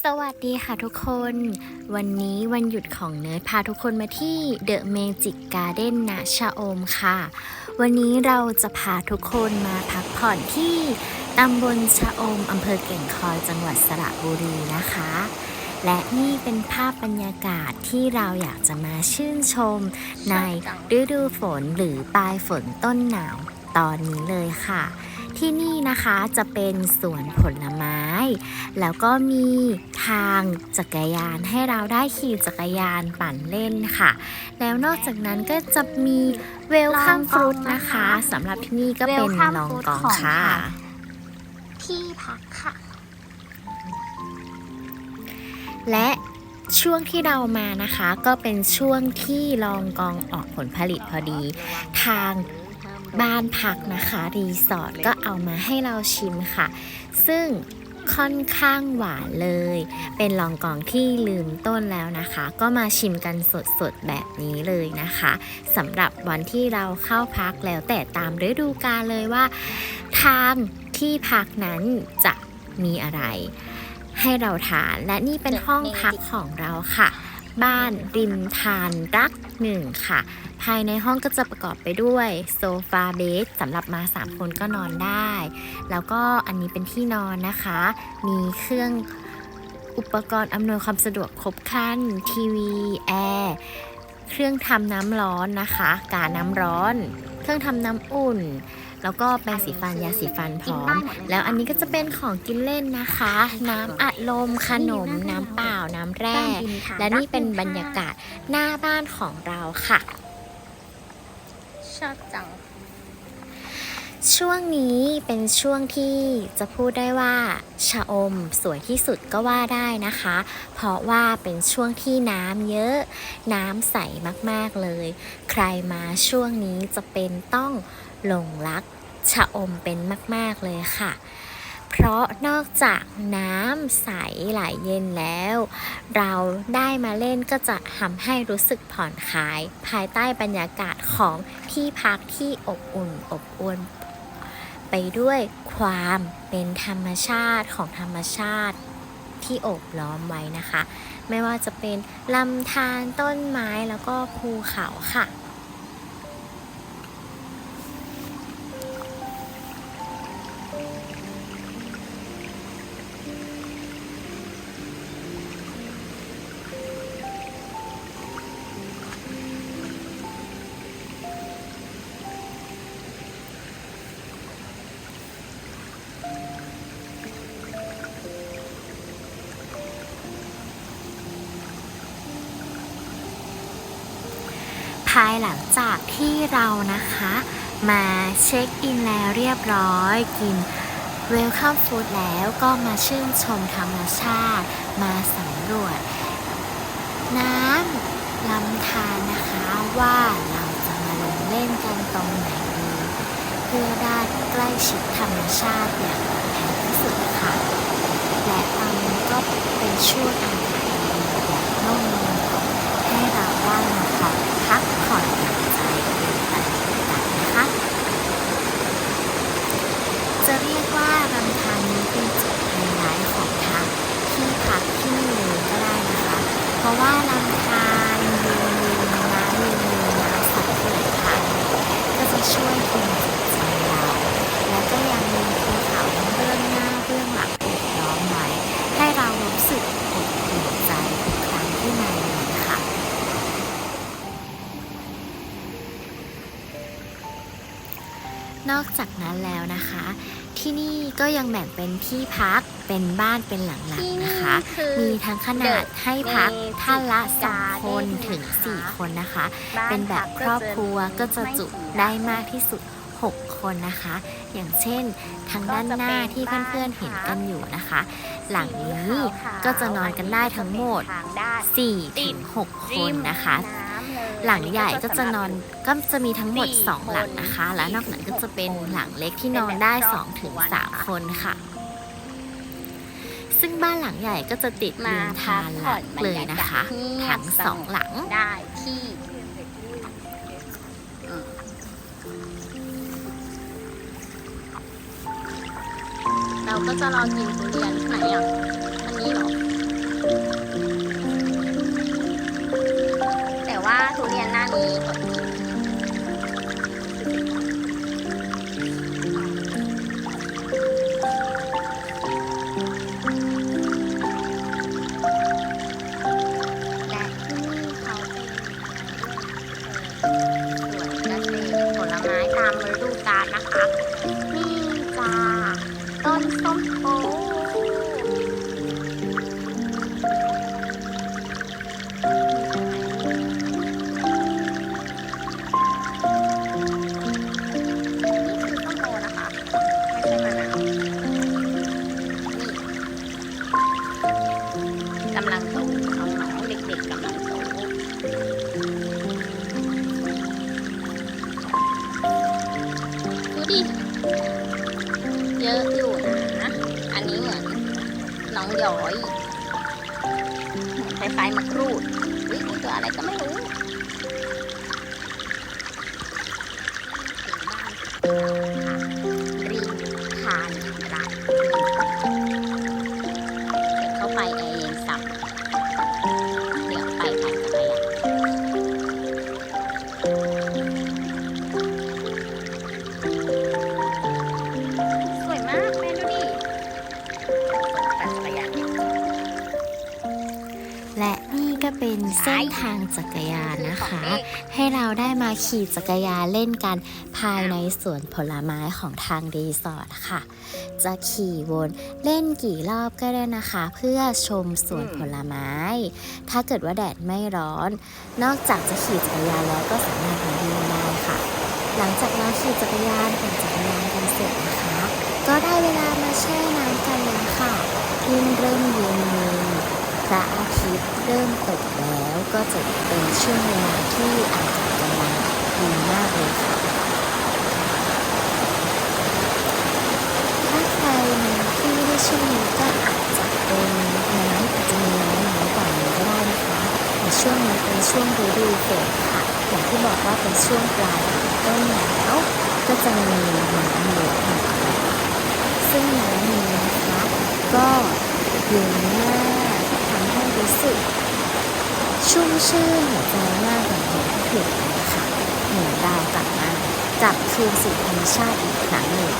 สวัสดีค่ะทุกคน วันนี้วันหยุดของเนิร์ดพาทุกคนมาที่เดอะเมจิกการ์เด้นณชะอมค่ะ วันนี้เราจะพาทุกคนมาพักผ่อนที่ตำบลชะอมอำเภอเก่งคอยจังหวัดสระบุรีนะคะ และนี่เป็นภาพบรรยากาศที่เราอยากจะมาชื่นชม ในฤดูฝนหรือปลายฝนต้นหนาวตอนนี้เลยค่ะ ที่นี่นะคะจะเป็นสวนผลไม้ แล้วก็มีทางจักรยานให้เราได้ขี่จักรยานปั่นเล่นค่ะ แล้วนอกจากนั้นก็จะมีเวลคัมฟรุตนะคะสำหรับที่นี่ก็เป็น Welcome ลองกอง fruit ของค่ะค่ะ ที่พักค่ะ และช่วงที่เรามานะคะ ก็เป็นช่วงที่ลองกองออกผลผลิตพอดี ทาง บ้านพักนะคะรีสอร์ทก็เอามาให้เราชิมค่ะ ซึ่งค่อนข้างหวานเลย เป็นลองกองที่ลืมต้นแล้วนะคะ ก็มาชิมกันสดๆแบบนี้เลยนะคะสำหรับวันที่เราเข้าพักแล้วแต่ตามฤดูกาลเลยว่า ทางที่พักนั้นจะมีอะไร ให้เราทานและนี่เป็นห้องพักของเราค่ะ บ้านริมทานรักหนึ่งค่ะ ภายในห้องก็จะประกอบไปด้วยโซฟาเบดสำหรับมา 3 คนก็นอนได้ แล้วก็อันนี้เป็นที่นอนนะคะ มีเครื่องอุปกรณ์อำนวยความสะดวกครบครัน ทีวี แอร์ เครื่องทำน้ำร้อนนะคะ กาน้ำร้อน เครื่องทำน้ำอุ่น แล้วก็แปรงสีฟันยาสีฟันพร้อม แล้วอันนี้ก็จะเป็นของกินเล่นนะคะ น้ำอัดลมขนม น้ำเปล่าน้ำแร่ และนี่เป็นบรรยากาศหน้าบ้านของเราค่ะ ชอบจังช่วงนี้เป็นช่วงที่จะพูดได้ว่าชะอมสวยที่สุดก็ว่าได้นะคะ เพราะว่าเป็นช่วงที่น้ำเยอะ น้ำใสมากๆเลย ใครมาช่วงนี้จะเป็นต้องหลงรัก ชะอมเป็นมาก ๆ เลยค่ะ เพราะนอกจากน้ำใสไหลเย็นแล้ว เราได้มาเล่นก็จะทำให้รู้สึกผ่อนคลาย ภายใต้บรรยากาศของที่พักที่อบอุ่นอบอวลไปด้วยความเป็นธรรมชาติของธรรมชาติที่โอบล้อมไว้นะคะ ไม่ว่าจะเป็นลำธารต้นไม้แล้วก็ภูเขาค่ะ ภายหลังจากที่เรานะคะ มาเช็คอินแล้วเรียบร้อยกินเวลคัมฟู้ดแล้วก็มาชื่นชมธรรมชาติ มาสำรวจ น้ำลำธารนะคะว่าเราจะมาลงเล่นกันตรงไหนดีเพื่อได้ใกล้ชิดธรรมชาติอย่างแท้ที่สุดค่ะและตอนนี้ก็เป็นช่วงอากาศดีแบบร่มเย็นให้เราได้มาพักพักผ่อนหย่อนใจเป็นอะไรต่างๆนะคะ จะเรียกว่าลำธารนี้เป็นจุดไฮไลท์ของทางที่พักที่นี่เลยก็ได้นะคะ เพราะว่าลำธารเย็นๆน้ำเย็นๆน้ำใสที่ไหลผ่านก็จะช่วยคืนจิตใจเรา แล้วก็ยังมีภูเขาเบื้องหน้าเบื้องหลังโอบล้อมไว้ ให้เรารู้สึกอบอุ่นใจทุกครั้งที่มาเลยค่ะ นอก จากนั้นแล้วนะคะ ที่นี่ก็ยังแบ่งเป็นที่พักเป็นบ้านเป็นหลังๆนะคะ มีทั้งขนาดให้พักท่านละสองคนถึง 4 คนนะคะ เป็นแบบครอบครัวก็จะจุได้มากที่สุด 6 คนนะคะ อย่างเช่นทางด้านหน้าที่เพื่อนๆเห็นกันอยู่นะคะ หลังนี้ก็จะนอนกันได้ทั้งหมด4ถึง6คนนะคะ หลังใหญ่ก็จะนอนก็จะมีทั้งหมด 2 หลังนะคะ และนอกนั้นก็จะเป็นหลังเล็กที่นอนได้2ถึง3คนค่ะ ซึ่งบ้านหลังใหญ่ก็จะติดริมทานหลักเลยนะคะทั้งสองหลังได้ที่อืมเราก็จะรอกินทุเรียนไหนอะอันนี้เหรอ 啊，图鉴那里。 ถึ เป็นเส้นทางจักรยานนะคะ ให้เราได้มาขี่จักรยานเล่นกันภายในสวนผลไม้ของทางรีสอร์ทค่ะ จะขี่วนเล่นกี่รอบก็ได้นะคะ เพื่อชมสวนผลไม้ ถ้าเกิดว่าแดดไม่ร้อน นอกจากจะขี่จักรยานแล้วก็สามารถมาวิ่งได้ค่ะ หลังจากเราขี่จักรยานปั่นจักรยานกันเสร็จนะคะ ก็ได้เวลามาแช่น้ำกันแล้วค่ะยิ่งเริ่มเย็น ระอาทิตย์เริ่มตกแล้วก็จะเป็นช่วงเวลาที่อากาศกำลังดีมากเลยค่ะ ถ้าใครที่ได้ช่วงนี้ก็อาจจะเป็นน้ำอาจจะมีน้ำน้อยกว่านี้ก็ได้นะคะแต่ช่วงนี้เป็นช่วงฤดูฝนค่ะ อย่างที่บอกว่าเป็นช่วงปลายต้นหนาวก็จะมีน้ำเยอะหน่อยซึ่งน้ำนี้นะคะ ก็เย็นมากทำให้รู้สึก ชื่นหัวใจมากอย่างที่เห็นเลยค่ะหนึ่งดาวกลับมาจับคืนสู่ธรรมชาติอีกครั้งหนึ่ง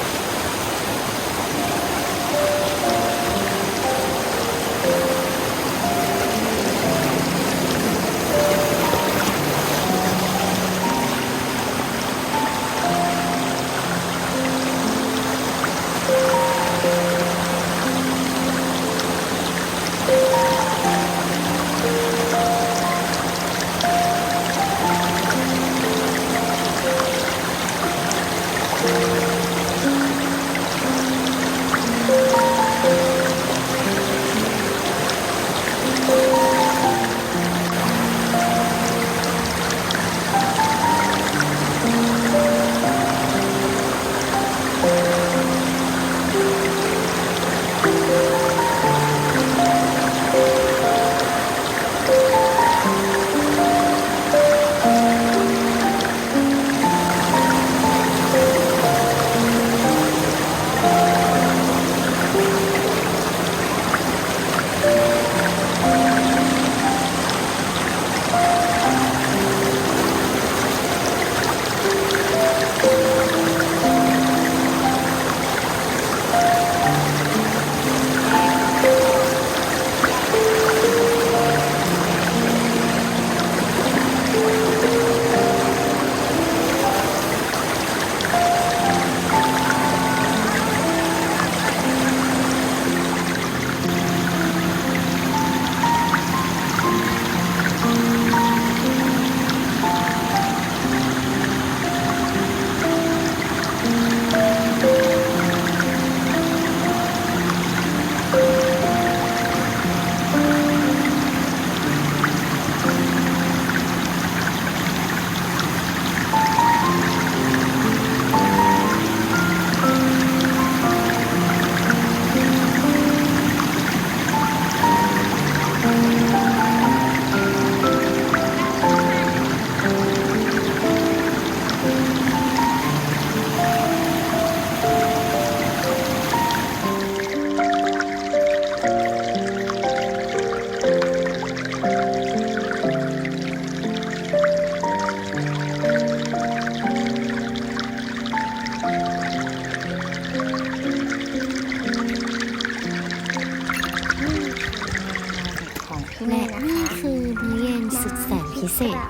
เศษ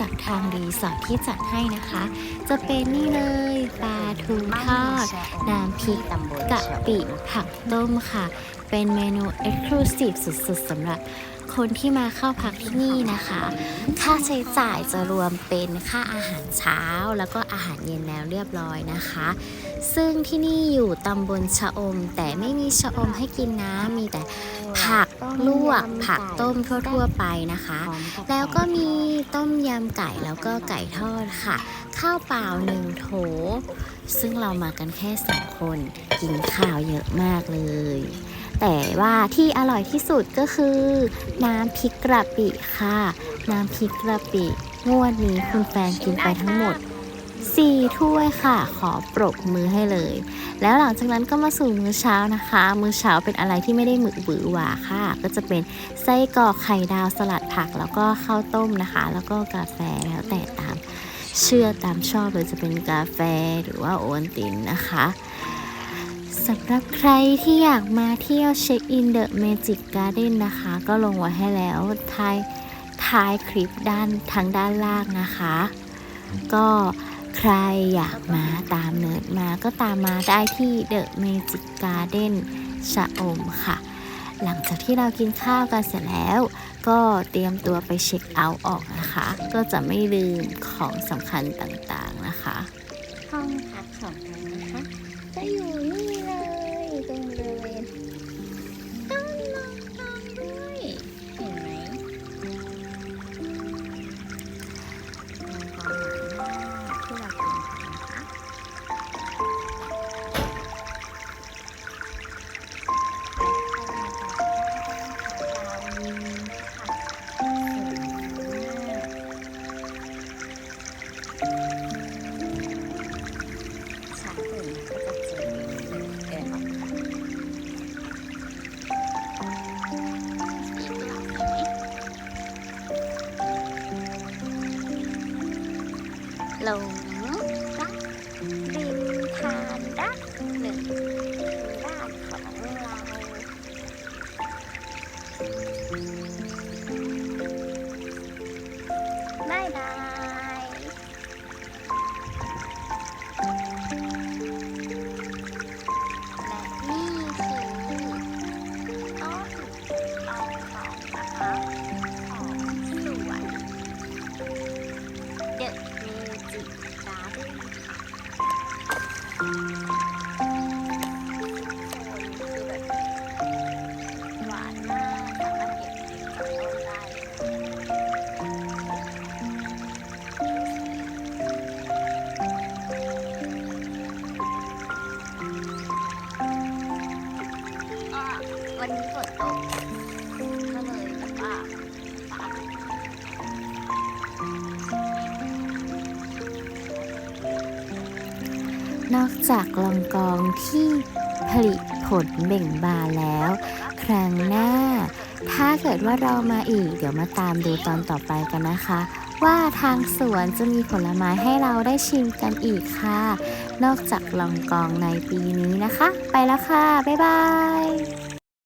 จากทางรีสอร์ทที่จัดให้นะคะ จะเป็นนี่เลยปลาทูทอดน้ำพริกกะปิผักต้มค่ะ เป็นเมนู Exclusive สุดๆสำหรับคนที่มาเข้าพักที่นี่นะคะ ค่าใช้จ่ายจะรวมเป็นค่าอาหารเช้าแล้วก็อาหารเย็นแล้วเรียบร้อยนะคะ ซึ่งที่นี่อยู่ตำบลชะอม แต่ไม่มีชะอมให้กินนะมีแต่ ลวกผักต้มทั่วๆไปนะคะ แล้วก็มีต้มยำไก่แล้วก็ไก่ทอดค่ะ ข้าวเปล่าหนึ่งโถ ซึ่งเรามากันแค่สองคนกินข้าวเยอะมากเลย แต่ว่าที่อร่อยที่สุดก็คือ น้ำพริกกระปิค่ะ น้ำพริกกระปิงวดนี้คุณแฟนกินไปทั้งหมด 4 ถ้วยค่ะ ขอปรบมือให้เลย แล้วหลังจากนั้นก็มาสู่มื้อเช้านะคะ มื้อเช้าเป็นอะไรที่ไม่ได้หมึกบือหวาค่ะ ก็จะเป็นไส้กรอกไข่ดาวสลัดผัก แล้วก็ข้าวต้มนะคะ แล้วก็กาแฟแล้วแต่ตามเชื่อตามชอบเลยจะเป็นกาแฟหรือว่าโอวัลตินนะคะสำหรับใครที่อยากมาเที่ยวเช็คอินเดอะเมจิกการ์เด้นนะคะ ก็ลงไว้ให้แล้วท้ายท้ายคลิปด้านทางด้านล่างนะคะ ก็ ใครอยากมาตามเนิร์ดมาก็ตามมาได้ที่เดอะเมจิกการ์เด้นชะอมค่ะ หลังจากที่เรากินข้าวกันเสร็จแล้ว ก็เตรียมตัวไปเช็คเอาท์ออกนะคะ ก็จะไม่ลืมของสำคัญต่างๆนะคะ ห้องพักของ จากลองกองที่ผลิผลเบ่งบานแล้ว ครั้งหน้า ถ้าเกิดว่าเรามาอีก เดี๋ยวมาตามดูตอนต่อไปกันนะคะ ว่าทางสวนจะมีผลไม้ให้เราได้ชิมกันอีกค่ะ นอกจากลองกองในปีนี้นะคะ ไปแล้วค่ะ บ๊ายบาย